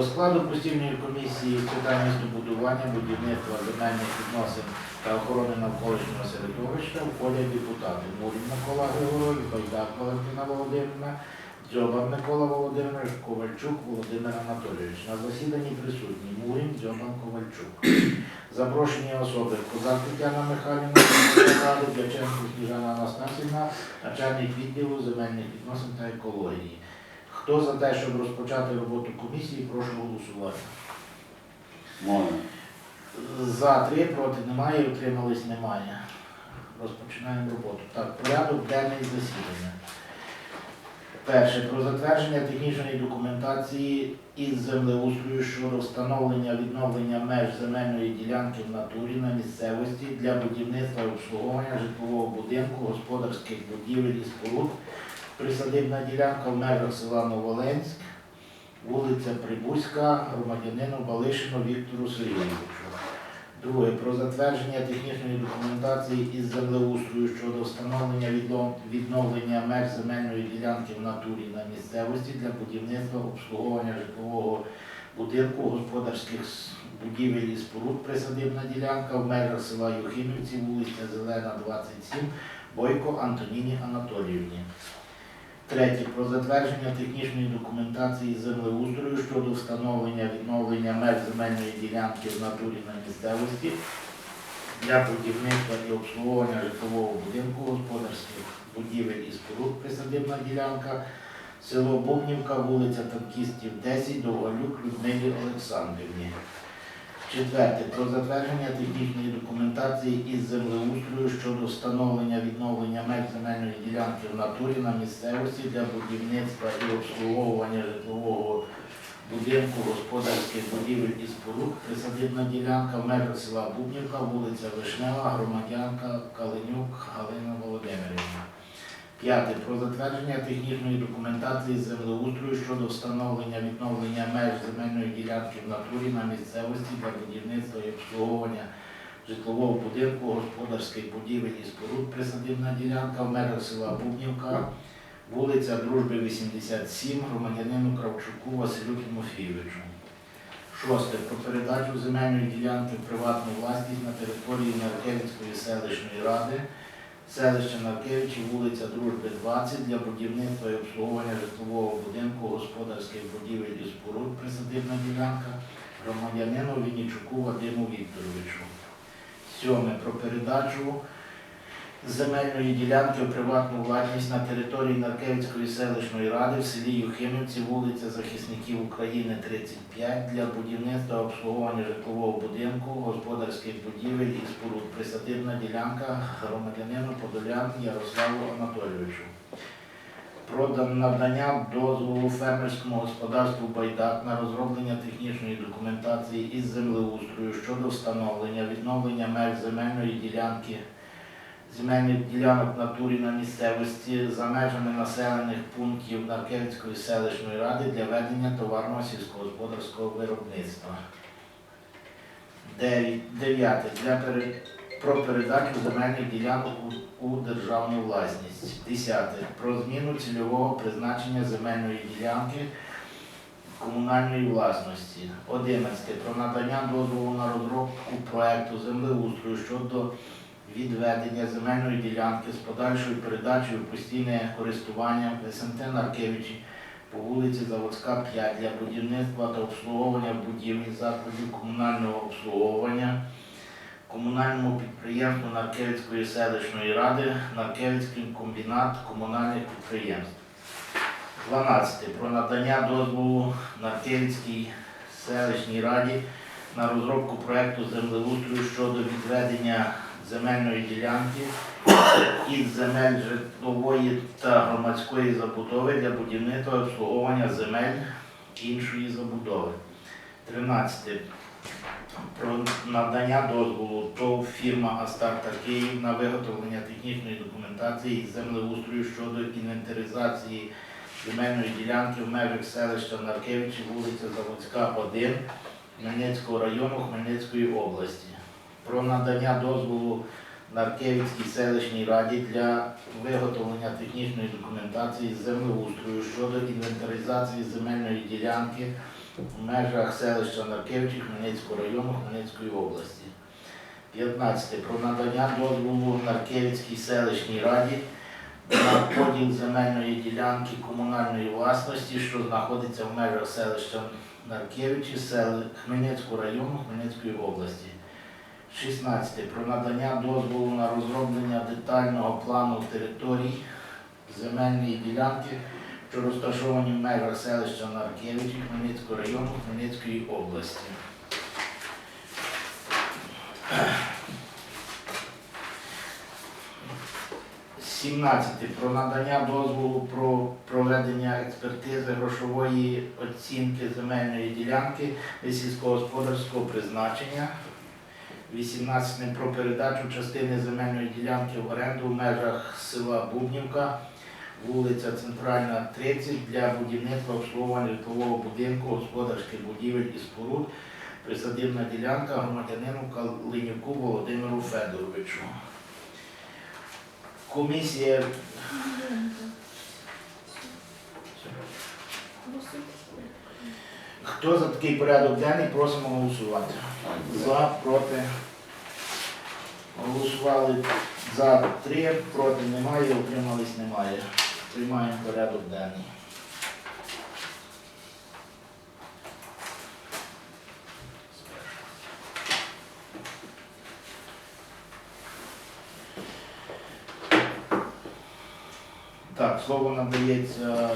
До складу постійної комісії з питань містобудування, будівництва, земельних відносин та охорони навколишнього середовища входять депутати Мурін Микола Григорович, Байдак Валентина Володимирівна, Дзьобан Микола Володимирович, Ковальчук Володимир Анатолійович. На засіданні присутні Мурін, Дзьобан, Ковальчук. Запрошені особи Козак Тетяна Михайлівна, Дяченко Сніжана Анастасівна, начальник відділу земельних відносин та екології. Хто за те, щоб розпочати роботу комісії, прошу голосувати. Можна. За три, проти немає, утримались немає. Розпочинаємо роботу. Так, порядок денний засідання. Перше. Про затвердження технічної документації із землеустрою щодо встановлення відновлення меж земельної ділянки в натурі на місцевості для будівництва і обслуговування житлового будинку, господарських будівель і споруд. Присадибна ділянка в межах села Новоленськ, вулиця Прибузька, громадянину Балишину Віктору Сергійовичу. Друге. Про затвердження технічної документації із землеустрою щодо встановлення відновлення меж земельної ділянки в натурі на місцевості для будівництва обслуговування житлового будинку, господарських будівель і споруд присадибна ділянка в межах села Юхимівці, вулиця Зелена, 27, Бойко Антоніні Анатоліївні. Третє. Про затвердження технічної документації землеустрою щодо встановлення відновлення меж земельної ділянки в натурі на місцевості для будівництва і обслуговування житлового будинку, господарських будівель і споруд присадибна ділянка, село Бубнівка, вулиця Танкістів, 10, Довголюк Людмилі Олександрівні. Четверте. Про затвердження технічної документації із землеустрою щодо встановлення відновлення меж земельної ділянки в натурі на місцевості для будівництва і обслуговування житлового будинку, господарських будівель і споруд, присадибна ділянка в межах села Бубнівка, вулиця Вишнева, громадянка Калинюк Галина Володимирівна. П'яте. Про затвердження технічної документації землеустрою щодо встановлення відновлення меж земельної ділянки в натурі на місцевості для будівництва і обслуговування житлового будинку, господарських будівель і споруд, присадибна ділянка в межах села Бубнівка, вулиця Дружби 87, громадянину Кравчуку Василю Тимофійовичу. Шосте. Про передачу земельної ділянки в приватну власність на території Наркевицької селищної ради селище Наркевичі, вулиця Дружби 20 для будівництва і обслуговування житлового будинку, господарських будівель і споруд, присадибна ділянка, громадянину Віннічуку Вадиму Вікторовичу. Сьоме. Про передачу земельної ділянки в приватну власність на території Наркевицької селищної ради в селі Юхимівці, вулиця Захисників України, 35 для будівництва обслуговування житлового будинку, господарських будівель і споруд. Присадибна ділянка громадянину Подолян Ярославу Анатолійовичу. Про надання дозволу фермерському господарству Байдак на розроблення технічної документації із землеустрою щодо встановлення відновлення меж земельної ділянки земельних ділянок натурі на місцевості за межами населених пунктів Наркевицької селищної ради для ведення товарного сільськогосподарського виробництва. Дев'ять- Дев'яте. Для пере- Про передачу земельних ділянок у, державну власність. Десяте. Про зміну цільового призначення земельної ділянки комунальної власності. Одинадцяте. Про надання дозволу на розробку проекту землеустрою щодо відведення земельної ділянки з подальшою передачею постійне користування СМТ Наркевичі по вулиці Заводська 5 для будівництва та обслуговування будівель закладів комунального обслуговування комунальному підприємству Наркевицької селищної ради Наркевицький комбінат комунальних підприємств. 12. Про надання дозволу Наркевицькій селищній раді на розробку проекту землеустрою щодо відведення земельної ділянки із земель житлової та громадської забудови для будівництва обслуговування земель іншої забудови. 13. Про надання дозволу ТОВ фірма Астарта Київ на виготовлення технічної документації із землеустрою щодо інвентаризації земельної ділянки в межах селища Наркевичі, вулиця Заводська, 1 Хмельницького району Хмельницької області. Про надання дозволу Наркевицькій селищній раді для виготовлення технічної документації з землеустрою щодо інвентаризації земельної ділянки в межах селища Наркевичі Хмельницького району Хмельницької області. 15. Про надання дозволу Наркевицькій селищній раді на поділ земельної ділянки комунальної власності, що знаходиться в межах селища Наркевичі сел... Хмельницького району Хмельницької області. 16. Про надання дозволу на розроблення детального плану територій земельної ділянки, що розташовані в межах селища Наркевичі Хмельницького району Хмельницької області. Сімнадцяте про надання дозволу про проведення експертизи грошової оцінки земельної ділянки сільськогосподарського призначення. 18 про передачу частини земельної ділянки в оренду в межах села Бубнівка, вулиця Центральна, 30 для будівництва обслуговування житлового будинку, господарських будівель і споруд, присадибна ділянка громадянину Калинюку Володимиру Федоровичу. Комісія Хто за такий порядок денний, просимо голосувати. За, проти. Голосували за три, проти немає, утримались немає. Приймаємо порядок денний. Так, слово надається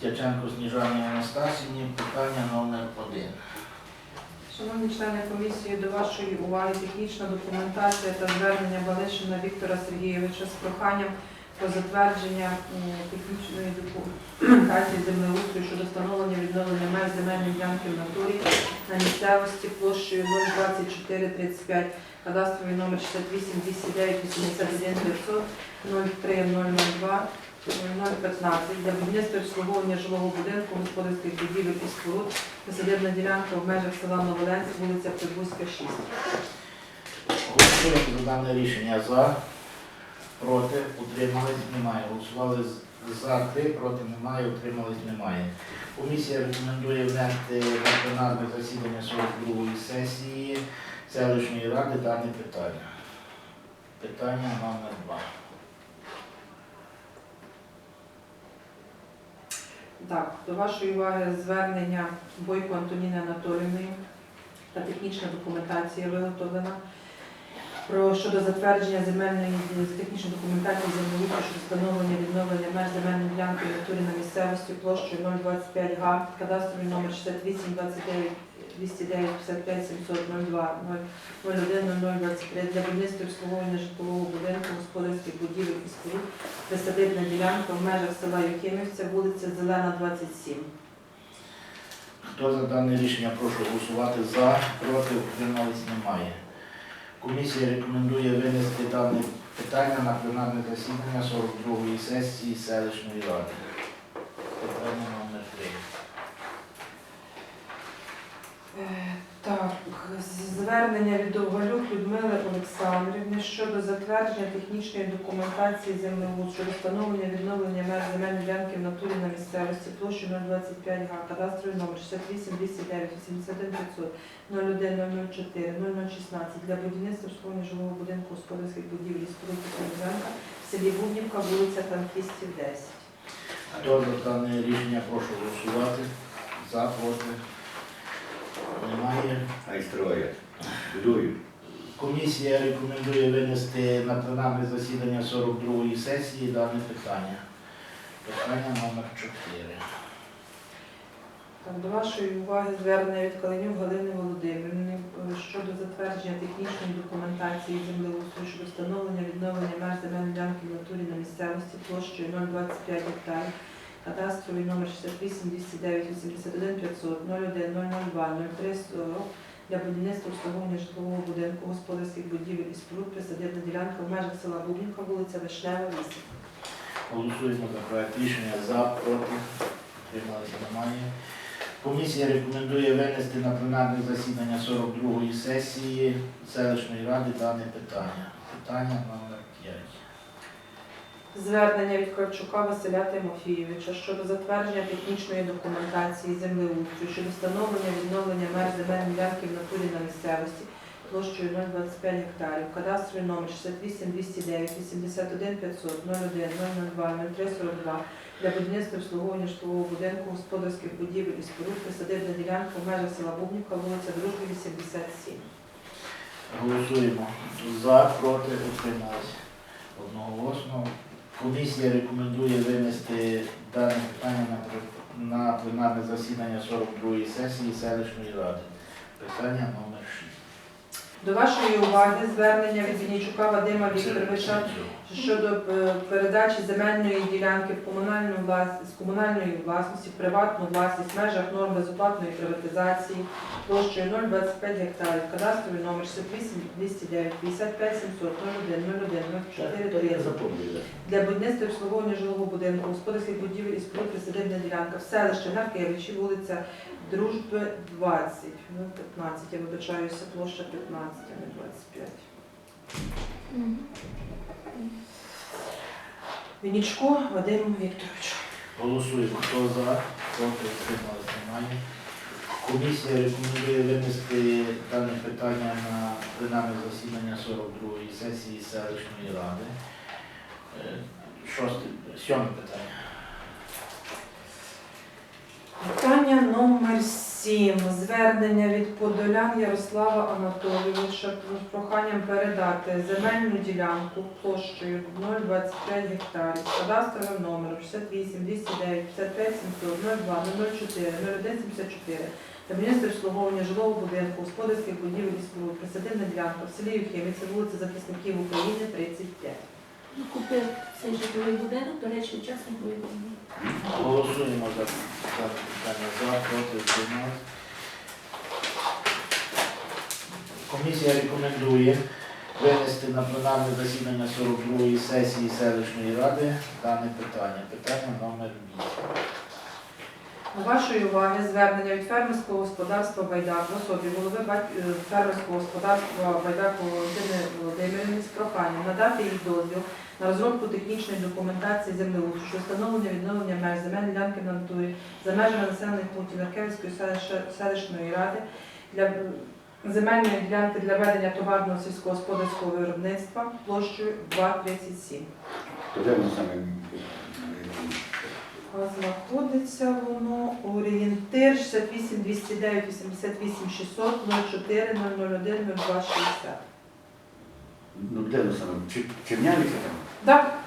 Тяченко Сніжані Анастасіні, питання номер один. Шановні члени комісії, до вашої уваги технічна документація та звернення Балишина Віктора Сергійовича з проханням про затвердження технічної документації землеустрою щодо встановлення відновлення меж земельної ділянки в натурі на місцевості площею 02435, кадастровий номер 68 209 81 500 03002 015 для будівництва обслуговування жилого будинку, господарських будівель і споруд Присадибна ділянка в межах села Новоленськ, вулиця Прибузька, 6. Голосуємо за дане рішення за, проти, утримались, немає. Голосували за три, проти немає, утримались, немає. Комісія рекомендує внести на пленарне засідання 42-ї сесії селищної ради дане питання. Питання номер два. Так, до вашої уваги звернення Бойко Антоніни Анатолійної та технічна документація виготовлена. Про щодо затвердження земельної технічної документації землеустрою щодо встановлення відновлення меж земельної ділянки на місцевості площею 025 га, кадастровий номер 68 29 209 55 702 01 0023 для будівництва обслуговування житлового будинку, господарських будівель і споруд присадибна ділянка в межах села Юхимівця, вулиця Зелена, 27. Хто за дане рішення, прошу голосувати за, проти, утримались, немає. Комісія рекомендує винести дане питання на пленарне засідання 42-ї сесії селищної ради. Питання номер три. Е, Так, з- звернення від Довгалюк Людмили Олександрівни щодо затвердження технічної документації землеустрою щодо встановлення відновлення меж земельної ділянки в натурі на місцевості площі 025 га, кадастровий номер 68 209 81 500 01 004 0016 для будівництва обслуговування жилого будинку господарських будівель і споруд ділянка в селі Бубнівка, вулиця Танкістів, 10. Хто за дане рішення, прошу голосувати. За, проти. Немає. Хай строять. Комісія рекомендує винести на пленарне засідання 42-ї сесії дане питання. Питання номер 4. До вашої уваги звернення від Калинюк Галини Володимирівни е, щодо затвердження технічної документації землеустрою щодо встановлення відновлення меж земельної ділянки в натурі на місцевості площею 025 гектарів, кадастровий номер 68 209 81 500 01 002 03 40 для будівництва обслуговування житлового будинку, господарських будівель і споруд присадибна ділянка в межах села Бубінка, вулиця Вишнева, 8. Голосуємо за проект рішення за, проти. Трималися немає. Комісія рекомендує винести на пленарне засідання 42-ї сесії селищної ради дане питання. Питання 5. Звернення від Кравчука Василя Тимофійовича щодо затвердження технічної документації землеустрою щодо встановлення відновлення меж земельної ділянки в натурі на місцевості площею 025 гектарів, кадастровий номер 68 209 81 500 01 002 03 42 для будівництва обслуговування житлового будинку, господарських будівель і споруд, присадибна ділянка в межах села Бубніка, вулиця Дружби, 87. Голосуємо за, проти, утрималися. Одноголосно. Комісія рекомендує винести дане питання на, пленарне засідання 42-ї сесії селищної ради. Питання номер 6. До вашої уваги звернення від Вінничука Вадима Вікторовича щодо е, передачі земельної ділянки в комунальну власність, з комунальної власності в приватну власність в межах норм безоплатної приватизації площею 025 гектарів, кадастровий номер 68 209 55 700 01 01 04 для будівництва і обслуговування жилого будинку, господарських будівель і споруд присадибна ділянка в селищі Наркевичі, вулиця Дружби 20, ну 15, я вибачаюся, площа 15, а не 25. Вінічко Вадиму Вікторовичу. Голосуємо. Хто за, проти, утрималися, немає. Комісія рекомендує винести дане питання на пленарне засідання 42-ї сесії селищної ради. Е, Шосте, сьоме питання. Питання номер 7. Звернення від Подолян Ярослава Анатолійовича з проханням передати земельну ділянку площею 025 гектарів з кадастровим номером 68 209 55 700 02 004 01 74 для будівництва обслуговування жилого будинку, господарських будівель і споруд, присадибна ділянка в селі Юхимівці, вулиця Захисників України, 35. Ну, Купив цей житловий будинок, до речі, учасник бойових дій. Голосуємо за за питання за, проти, утрималися. Комісія рекомендує винести на пленарне засідання 42-ї сесії селищної ради дане питання. Питання номер 8. Вашої уваги звернення від фермерського господарства Байдак в особі голови е, фермерського господарства Байдак Володимир Володимирівни з проханням надати їй дозвіл на розробку технічної документації землеустрою щодо встановлення відновлення меж земельної ділянки в натурі за межами населених пунктів Наркевської селищної ради для е, земельної ділянки для ведення товарного сільськогосподарського виробництва площею 2,37. То де ми саме? А Знаходиться воно орієнтир 68 209 88 600 04 001 02 60. Ну де ми саме? Чи- Чернявиця там? Так?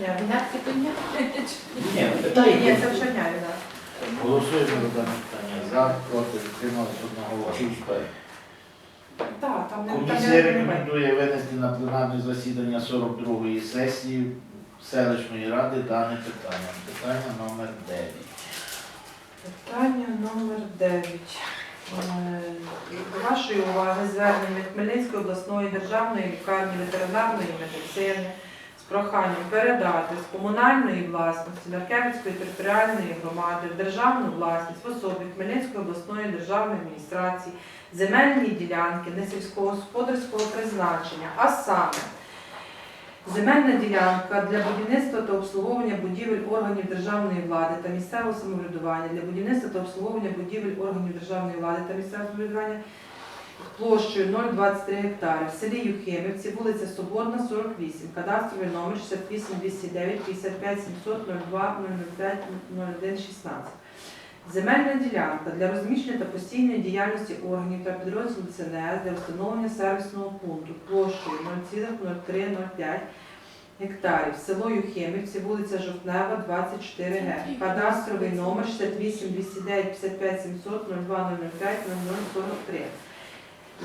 Ні, Гнатки то ні. Це в Черняві, так. Голосуємо за дане питання за, проти, утрималися одного? Так, там не Комісія рекомендує винести на пленарне засідання 42-ї сесії селищної ради дане питання. Питання номер 9. Питання номер 9. Е, До вашої уваги звернення Хмельницької обласної державної лікарні ветеринарної медицини з проханням передати з комунальної власності Наркевицької територіальної громади в державну власність в особі Хмельницької обласної державної адміністрації земельні ділянки несільськогосподарського призначення, а саме Земельна ділянка для будівництва та обслуговування будівель органів державної влади та місцевого самоврядування, для будівництва та обслуговування будівель органів державної влади та місцевого самоврядування площею 0,23 гектари в селі Юхимівці, вулиця Соборна, 48, кадастровий номер 68 209 55 700 02 005 01 16. Земельна ділянка для розміщення та постійної діяльності органів та підрозділів ЦНС для встановлення сервісного пункту площею 0,0305 гектарів, село Юхимівці, вулиця Жовтнева, 24 г. Кадастровий номер 68 209 55 700 02 005 0043.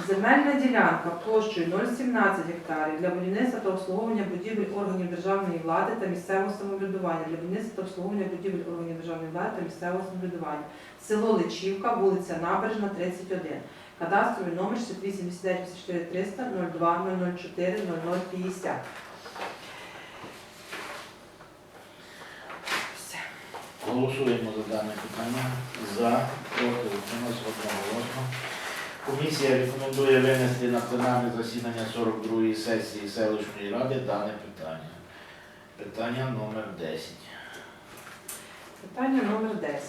Земельна ділянка площею 0,17 гектарів для будівництва та обслуговування будівель органів державної влади та місцевого самоврядування, для будівництва та обслуговування будівель органів державної влади та місцевого самоврядування. Село Личівка, вулиця Набережна, 31. Кадастровий номер 68 89 54 300 02 004 0050. Голосуємо за дане питання. За, проти, утрималися одноголосно. Комісія рекомендує винести на пленарне засідання 42-ї сесії селищної ради дане питання. Питання номер 10. Питання номер 10.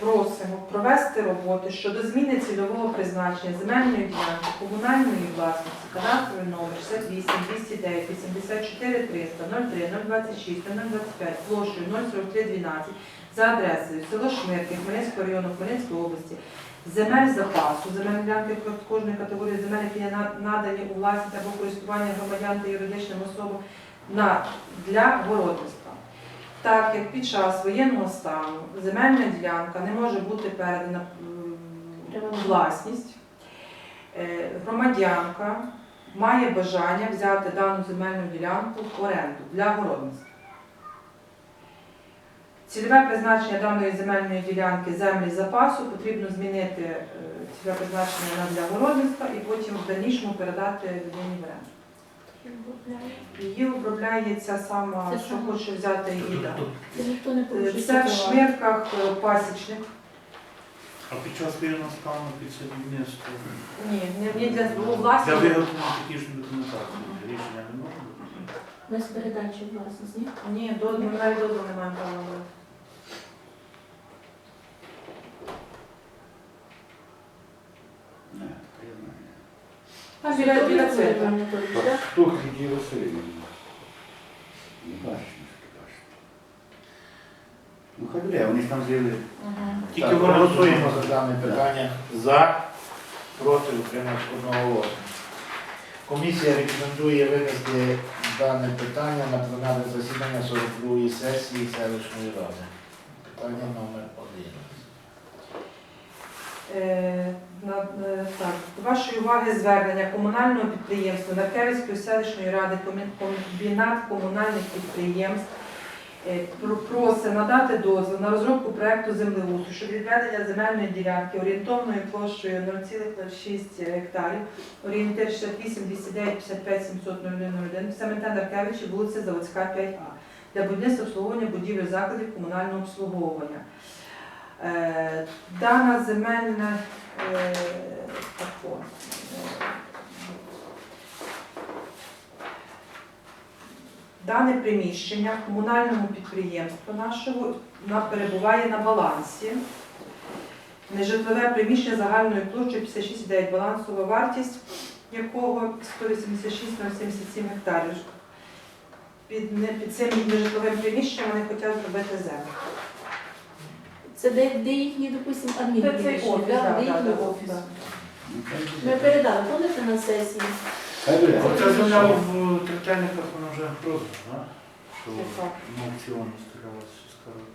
Просимо провести роботи щодо зміни цільового призначення земельної ділянки комунальної власності, кадастровий номер 68 209 84 300 03 026 025 площею 043 12 за адресою село Шмирки Хмельницького району Хмельницької області, земель запасу, земельні ділянки кожної категорії земель, які є надані у власність або користування громадян та юридичним особам на, для городництва. Так як під час воєнного стану земельна ділянка не може бути передана у власність, е, громадянка має бажання взяти дану земельну ділянку в оренду для городництва. Цільове призначення даної земельної ділянки землі запасу потрібно змінити е, цільове призначення на для городництва і потім в дальнішому передати людині в оренду. Її обробляє ця сама, Це що сама. хоче взяти її. да. Це ніхто не порушує. Це в шмирках е, пасічник. А під час воєнного стану під садівництво Ні, не, не для ну, для власні. виготовлення технічної документації рішення не може бути? Без передачі у власність, ні? Ні, до, навіть дозволу не маємо права. брати. Не, я знаю. А біля, біля церкви. Так? Хто Лідія Васильівна? Не бачиш, не бачиш. Ну хай буде, вони ж там з'явили. Тільки Так, голосуємо за дане питання. За, проти, утримався одноголосно. Комісія рекомендує винести дане питання на пленарне засідання 42-ї сесії селищної ради. Питання номер 1. Е, е, так, до вашої уваги звернення комунального підприємства Наркевицької селищної ради комбінат комунальних підприємств е, просить надати дозвіл на розробку проекту землеустрою щодо відведення земельної ділянки орієнтовною площею 0,6 гектарів, орієнтир 68 209 55 700 0101, Семента Наркевичі, вулиця Заводська 5А, для будівництва обслуговування будівель закладів комунального обслуговування. Е, Дана земельна е, е, дане приміщення комунальному підприємству нашого перебуває на балансі. Нежитлове приміщення загальною площею 56,9 балансова вартість якого 186,077 гектарів. Під, під цим нежитловим приміщенням вони хочуть зробити землю. Це де, де їхній, допустимо, Це цей офіс, да? так, де так, їхній так, офіс. Ми передали, помните на сесії? Хай буде. Оця земля в Третельниках, вона вже роздана, що Яка? на аукціоні стрілялася сільська рада.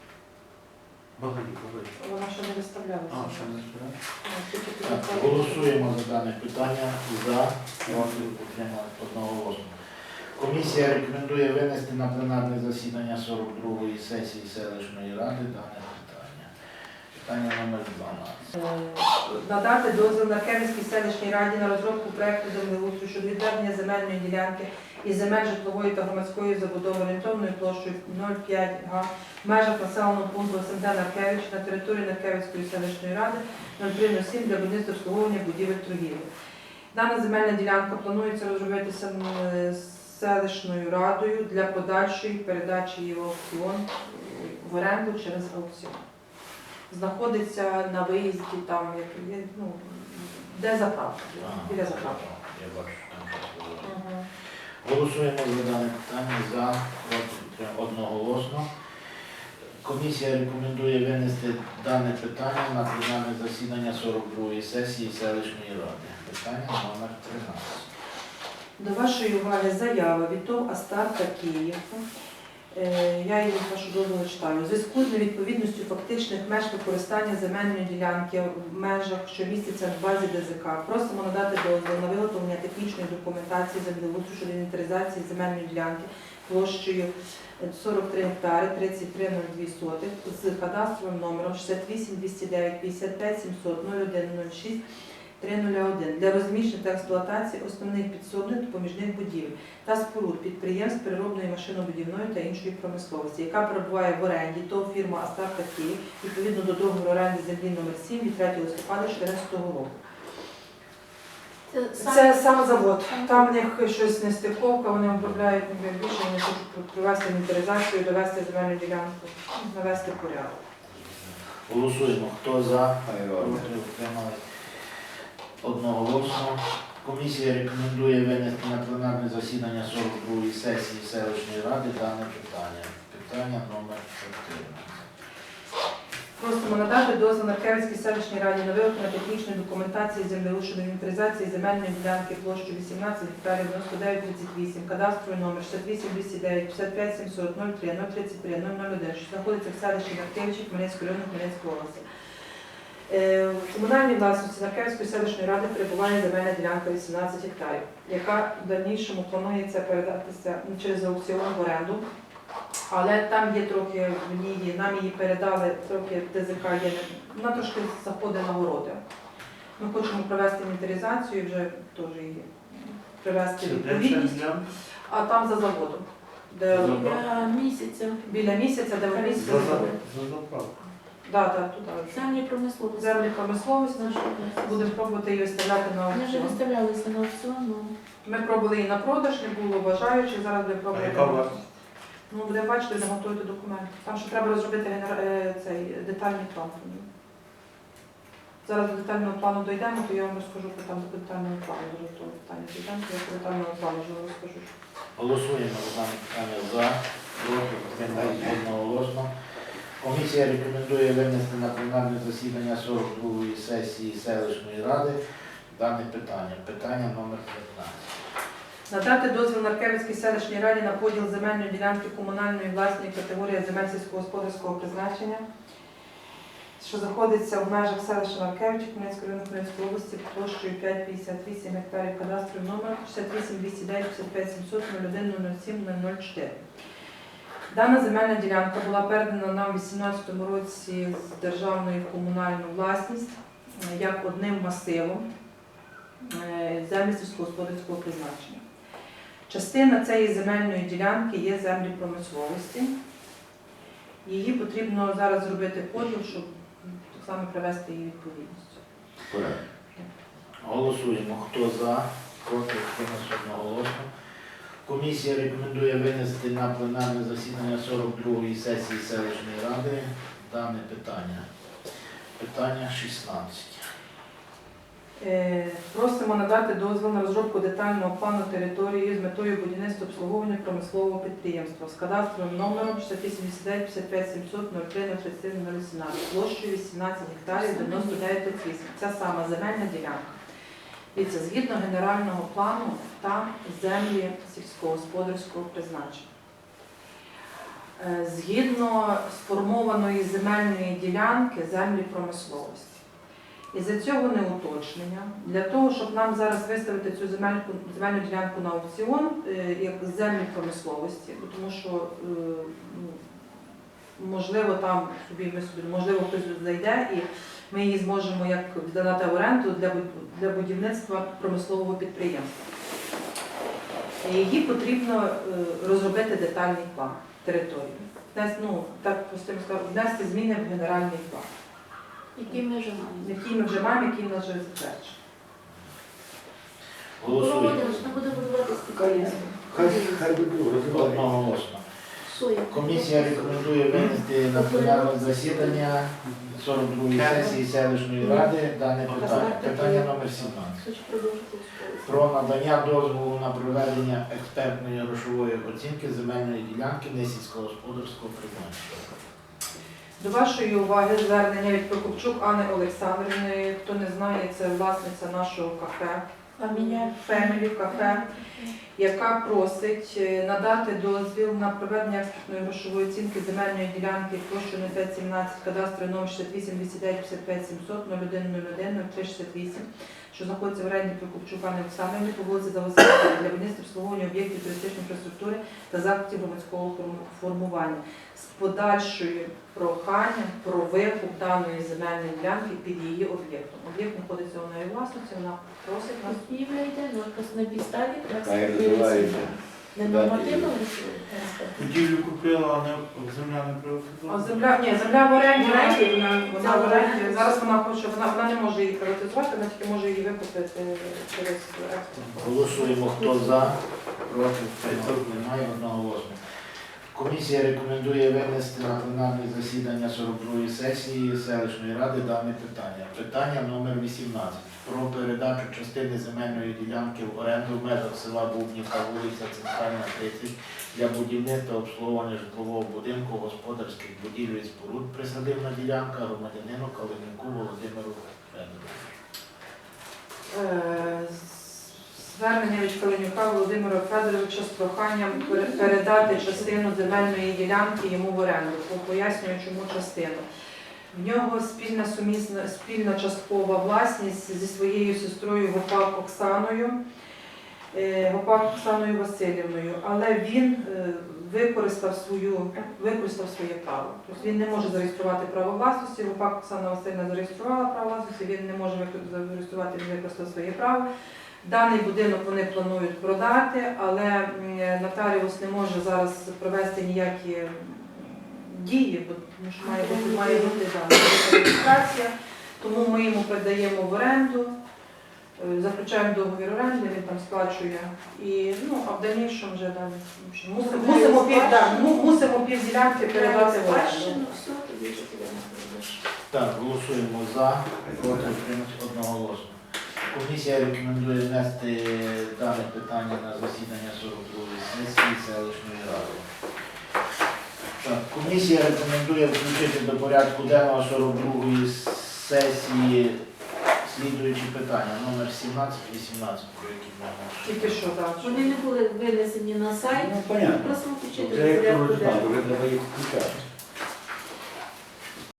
Багаті, багаті. Вона ще не виставлялася. А, ще не стріляла? Тільки Так, підготовлена. Голосуємо за дане питання. За, проти, утримався одноголосно. Комісія рекомендує винести на пленарне засідання 42-ї сесії селищної ради дане. Питання номер 12. Е, надати дозвіл на Кемській селищній раді на розробку проекту землеустрою щодо відведення земельної ділянки і земель житлової та громадської забудови орієнтовною площею 0,5 га в межах населеного пункту СМТ Наркевич на території Наркевицької селищної ради 0307 для будівництва обслуговування будівель торгівлі. Дана земельна ділянка планується розробитися селищною радою для подальшої передачі її в аукціон е, в оренду через аукціон знаходиться на виїзді, там як ну, де заправка, Ага, біля заправки. Я бачу, там щось було. Голосуємо за дане питання за проти підтримки одноголосно. Комісія рекомендує винести дане питання на пленарне засідання 42-ї сесії селищної ради. Питання номер 13. До вашої уваги заява від ТОВ Астарта Київ. Е, Я її вашого дозволу читаю. У зв'язку з невідповідністю фактичних меж використання земельної ділянки в межах, що містяться в базі ДЗК, просимо надати дозвіл на виготовлення технічної документації землеустрою щодо інвентаризації земельної ділянки площею 43 гектари 33,02 сотих з кадастровим номером 68 209 55 700 01 06 301 для розміщення та експлуатації основних підсобних допоміжних будівель та споруд підприємств переробної машинобудівної та іншої промисловості, яка перебуває в оренді ТОВ фірма Астарта Київ відповідно до договору оренди землі номер 7 від 3 листопада 2014 року. Це сам завод. Там в них щось нестиковка, вони обробляють ніби більше, вони хочуть провести інвентаризацію, довести земельну ділянку, навести порядок. Голосуємо. Хто за? Хай Проти утримались одноголосно. Комісія рекомендує винести на пленарне засідання 42-ї сесії селищної ради дане питання. Питання номер 14. Просимо надати дозвіл Наркевицькій селищній раді на виготовлення технічної документації щодо інвентаризації земельної ділянки площею 18 гектарів 9938, кадастровий номер 68 209 55 700 03 033 001, що знаходиться в селищі Наркевичі Хмельницького району Хмельницької області. Е, В комунальній власності Наркевської селищної ради перебуває земельна ділянка 18 гектарів, яка в дальнішому планується передатися через аукціон в оренду. Але там є трохи в ній, нам її передали, трохи ДЗК є, вона трошки заходить на городи. Ми хочемо провести інвентаризацію і вже теж її привести відповідність, а там за заводом, де За- місяця біля місяця, де в місяці За завод. за Да, так, туди. землі промисловості. Землі промисловості, будемо пробувати її виставляти на Вони вже аукціон. виставлялися на аукціон, ну, Ми пробували її на продаж, не було бажаючих, зараз будемо А пробувати. яка вартість? Ну, буде бачити, не готуєте документи. Там ще треба розробити генера... е, цей детальний план. Зараз до детального плану дійдемо, то я вам розкажу про там до детального плану. Дуже того питання дійдемо, то я про детального плану вже розкажу. Голосуємо за дане питання за, проти, утримались одноголосно. Комісія рекомендує винести на пленарне засідання 42-ї сесії селищної ради дане питання. Питання номер 15. Надати дозвіл Наркевицькій селищній раді на поділ земельної ділянки комунальної власної категорії земель сільськогосподарського призначення, що знаходиться в межах селища Наркевичі Хмельницької району Хмельницької області площею 5,58 гектарів кадастровий номер 68 209 55 700 01 07 004. Дана земельна ділянка була передана нам у 2018 році з державної в комунальну власність е, як одним масивом е, землі сільськогосподарського призначення. Частина цієї земельної ділянки є землі промисловості. Її потрібно зараз зробити поділ, щоб так само привести її. Порядок. Голосуємо. Хто за, проти, одноголосно. Комісія рекомендує винести на пленарне засідання 42-ї сесії селищної ради дане питання. Питання 16. Е, Просимо надати дозвіл на розробку детального плану території з метою будівництва обслуговування промислового підприємства з кадастровим номером 6889 55 700 03 37 018 площею 18 гектарів 99,8. Ця сама земельна ділянка. Дивіться, згідно генерального плану, там землі сільськогосподарського призначення. Е, Згідно сформованої земельної ділянки землі промисловості. І за цього не уточнення. Для того, щоб нам зараз виставити цю земельку, земельну ділянку на аукціон, е, як землі промисловості, тому що е, ну, можливо там собі ми собі, можливо, хтось зайде і ми її зможемо як здати в оренду для, для будівництва промислового підприємства. Її потрібно е, розробити детальний план території. Внес- Ну, так скажу, внести зміни в генеральний план які ми вже маємо. які ми вже маємо, які в нас вже. Голосуємо. Хай, хай. Одноголосно. Комісія рекомендує винести на пленарне засідання 42-ї сесії селищної ради дане питання. Питання номер 17. Хочу продовжити спорт. Про надання дозволу на проведення експертної грошової оцінки земельної ділянки несільськогосподарського призначення. До вашої уваги звернення від Прокопчук Анни Олександрівни. Хто не знає, це власниця нашого кафе. Фемілі кафе. Яка просить е, надати дозвіл на проведення експертної грошової оцінки земельної ділянки площею 0517 кадастровий номер 68 29 55 700 0101 0368, що знаходиться в оренді Прокопчук Анни Оксанівни по вулиці Заводська для будівництва обслуговування об'єктів туристичної інфраструктури та закладів громадського формування з подальшою проханням про викуп даної земельної ділянки під її об'єктом. Об'єкт знаходиться у неї власності, вона просить нас. Купівля йде, ну, на підставі Не нормативно. Будівлю купила, а не земля не А приватизована. земля, ні, земля в оренді, В оренді? вона, вона в оренді. Зараз вона хоче, вона, вона не може її приватизувати, вона тільки може її викупити через експорт. Голосуємо, хто за, проти, утримались, немає одноголосно. Комісія рекомендує винести на пленарне засідання 42-ї сесії селищної ради дане питання. Питання номер 18 про передачу частини земельної ділянки в оренду в межах села Бубнівка, вулиця Центральна 30 для будівництва обслуговування житлового будинку, господарських будівель і споруд, присадибна ділянка громадянину Калинюку Володимиру Федоровичу. Звернення від Калинюка Володимира Федоровича з проханням передати частину земельної ділянки йому в оренду. По- Пояснюю, чому частину. В нього спільна сумісна, спільна часткова власність зі своєю сестрою Гопак Оксаною, е, Гопак Оксаною Васильівною, але він е, використав свою використав своє право. Тобто він не може зареєструвати право власності. Гопак Оксана Васильівна зареєструвала право власності, він не може зареєструвати, він використав своє право. Даний будинок вони планують продати, але нотаріус не може зараз провести ніякі дії, бо тому що має бути має бути да, реєстрація. Тому ми йому передаємо в оренду, е, заключаємо договір оренди, він там сплачує. І ну а в дальнішому вже общем, мусимо, мусимо пів да, мусимо пів ділянки передати в оренду. Так, голосуємо за, проти одноголосно. Комісія рекомендує внести дане питання на засідання 42-ї сесії селищної ради. Так, комісія рекомендує включити до порядку денного 42-ї сесії слідуючі питання, номер 17-18, про які ми Тільки що так. Вони не були винесені на сайт. Ну, понятно. Включити до як порядку денного. вже треба їх включати.